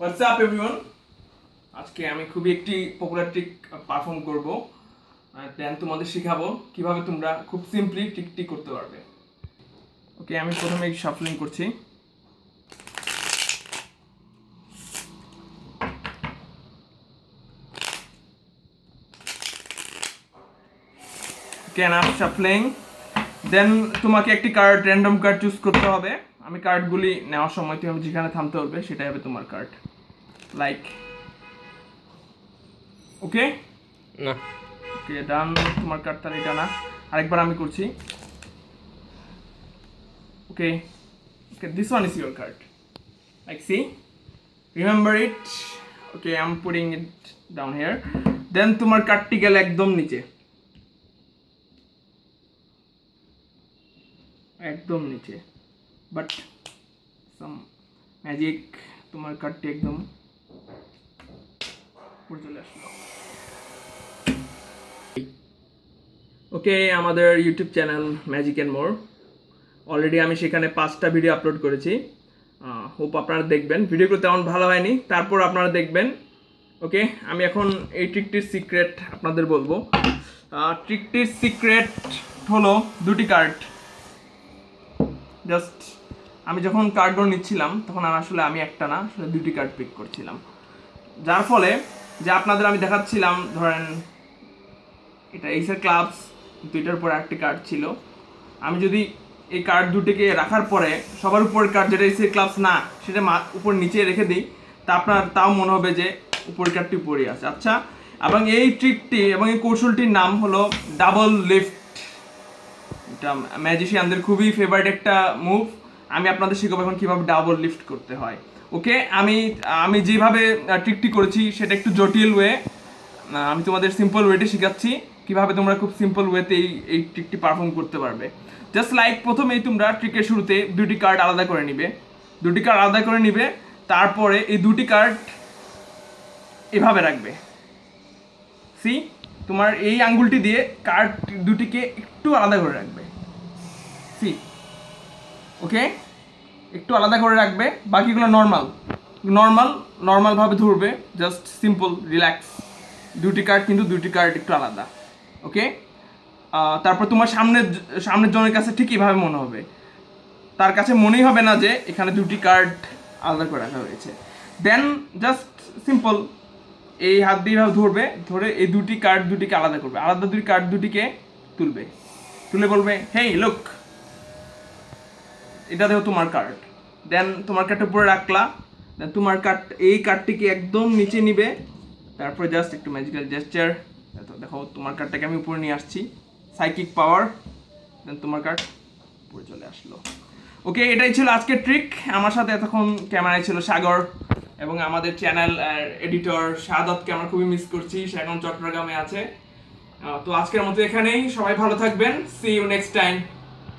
WhatsApp everyone আজকে আমি খুবই একটি পপুলার ট্রিক পারফর্ম করব। দেন তোমাদের শেখাবো কীভাবে তোমরা খুব সিম্পলি ট্রিকটি করতে পারবে। ওকে আমি প্রথমে শাফলিং করছি। ক্যান আপ শাফলিং দেন তোমাকে একটি কার্ড র্যান্ডম কার্ড চুজ করতে হবে। আমি কার্ডগুলি নেওয়ার সময় তুমি যেখানে থামতে হবে সেটাই হবে তোমার কার্ড লাইক ওকে না। ওকে ডান তোমার কার্ড তাহলে এটা না। আরেকবার আমি করছি। Okay okay this one is your card like see remember it okay I am putting it down here then তোমার কার্ডটি গেল একদম নিচে। একদম নিচে। বাট সাম ম্যাজিক তোমার কার্ডটি একদম উপরে চলে ওকে আমাদের YouTube channel magic and more already আমি সেখানে পাঁচটা ভিডিও আপলোড করেছি। হোপ আপনারা দেখবেন। ভিডিওগুলো তেমন ভালো হয়নি। তারপর আপনারা দেখবেন। ওকে আমি এখন এই ট্রিকটির সিক্রেট আপনাদের বলব। ট্রিকটির সিক্রেট হলো দুটি কার্ড জাস্ট আমি যখন কার্ডগুলো নিচ্ছিলাম, তখন আসলে আমি একটা না, আসলে দুটি কার্ড পিক করছিলাম। যার ফলে যে আপনাদের আমি দেখাচ্ছিলাম, ধরেন, এটা এইসের ক্লাবস দুইটার উপর একটি কার্ড ছিল। আমি যদি এই কার্ড দুটিকে রাখার পরে সবার উপরের কার্ড যেটা এইসের ক্লাবস না, সেটা মা- উপর নিচে রেখে দিই, তা আপনার, তাও মনে হবে যে উপরের কার্ডটি উপরে আছে। আচ্ছা এবং এই ট্রিকটি এবং এই কৌশলটির নাম হলো ডাবল লিফট এটা ম্যাজিশিয়ানদের খুবই ফেভারিট একটা মুভ আমি আপনাদের শেখাবো এখন কীভাবে ডাবল লিফট করতে হয়। ওকে আমি আমি যেভাবে ট্রিকটি করেছি সেটা একটু জটিল ওয়ে আমি তোমাদের সিম্পল ওয়েটে শেখাচ্ছি। কীভাবে তোমরা খুব সিম্পল ওয়েতে এই এই ট্রিকটি পারফর্ম করতে পারবে। জাস্ট লাইক প্রথমেই তোমরা ট্রিকের শুরুতে দুটি কার্ড আলাদা করে নিবে। দুটি কার্ড আলাদা করে নিবে, তারপরে এই দুটি কার্ড এভাবে রাখবে। সি তোমার এই আঙ্গুলটি দিয়ে কার্ড দুটিকে একটু আলাদা করে রাখবে। সি ওকে একটু আলাদা করে রাখবে, বাকিগুলো নর্মাল নর্মাল নর্মালভাবে ধরবে জাস্ট সিম্পল রিল্যাক্স দুটি কার্ড কিন্তু দুটি কার্ড একটু আলাদা ওকে তারপর তোমার সামনের সামনের জনের কাছে ঠিক এইভাবে মনে হবে। তার কাছে মনেই হবে না যে এখানে দুটি কার্ড আলাদা করে রাখা হয়েছে। দেন জাস্ট সিম্পল এই হাত দিয়ে এভাবে ধরবে, ধরে এই দুটি কার্ড দুটিকে আলাদা করবে। আলাদা দুটি কার্ড দুটিকে তুলবে। তুলে বলবে হেই লুক এটা দেখো তোমার কার্ড দেন তোমার কার্ডটা উপরে রাখলা। দেন তোমার কার্ড এই কার্ডটিকে একদম নিচে নিবে। তারপরে জাস্ট একটু ম্যাজিক্যাল জেস্টার দেখো তোমার কার্ডটাকে আমি উপরে নিয়ে আসছি। সাইকিক পাওয়ার দেন তোমার কার্ড উপরে চলে আসলো। ওকে এটাই ছিল আজকের ট্রিক আমার সাথে এতক্ষণ ক্যামেরায় ছিল সাগর এবং আমাদের চ্যানেল এডিটর শাহাদতকে আমরা খুবই মিস করছি, সে এখন চট্টগ্রামে আছে। তো আজকের মতো এখানেই। সবাই ভালো থাকবেন। C you next time